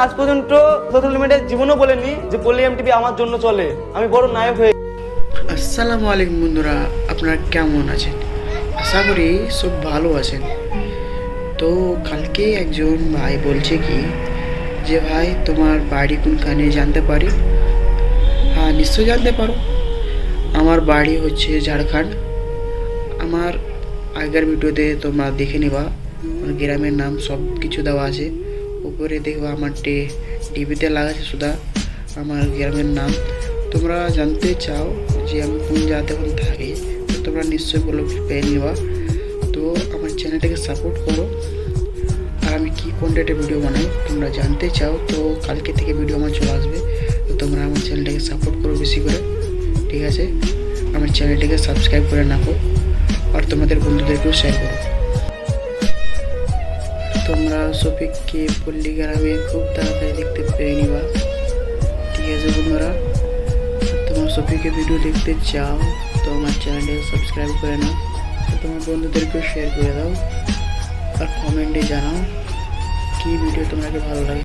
আজ পর্যন্ত সোশ্যাল মিডিয়ায় জীবনও বলেনি যে পল্লী টিভি আমার জন্য চলে। আমি বড় নায়ক হয়ে আসসালামু আলাইকুম বন্ধুরা, আপনারা কেমন আছেন? আশা করি সব ভালো আছেন। তো কালকে একজন ভাই বলছে কি, যে ভাই, তোমার বাড়ি কোনখানে জানতে পারি? হ্যাঁ নিশ্চয়ই জানতে পারো। আমার বাড়ি হচ্ছে ঝাড়খণ্ড। আমার আগের ভিডিওতে তোমরা দেখে নিবা, আমার গ্রামের নাম সব কিছু দেওয়া আছে। উপরে দেখবা আমার টিভিতে লাগাছে সুদা আমার গ্রামের নাম। তোমরা জানতে চাও যে আমি কোন জায়গাতে এখন থাকি, তো তোমরা নিশ্চয়ই বলো, পেয়ে নেওয়া তো আমার চ্যানেলটাকে সাপোর্ট করো। আর আমি কী কন্টেন্টের ভিডিও বানাই, তোমরা জানতে চাও, তো কালকে থেকে ভিডিও আমার চলে আসবে। তো তোমরা আমার চ্যানেলটাকে সাপোর্ট করো বেশি করে, ঠিক আছে? আমার চ্যানেলটাকে সাবস্ক্রাইব করে রাখো। আর তোমাদের বন্ধুদেরকেও শেয়ার করো। তোমরা সফিককে পল্লী গ্রামে খুব তাড়াতাড়ি দেখতে পেয়ে নিবা। ঠিক আছে বন্ধুরা, তোমার শফিকে ভিডিও দেখতে চাও, তো আমার চ্যানেলটাকে সাবস্ক্রাইব করে নাও তোমার বন্ধুদেরকেও শেয়ার করে দাও, আর কমেন্টে জানাও, কী ভিডিও তোমাকে ভালো লাগে।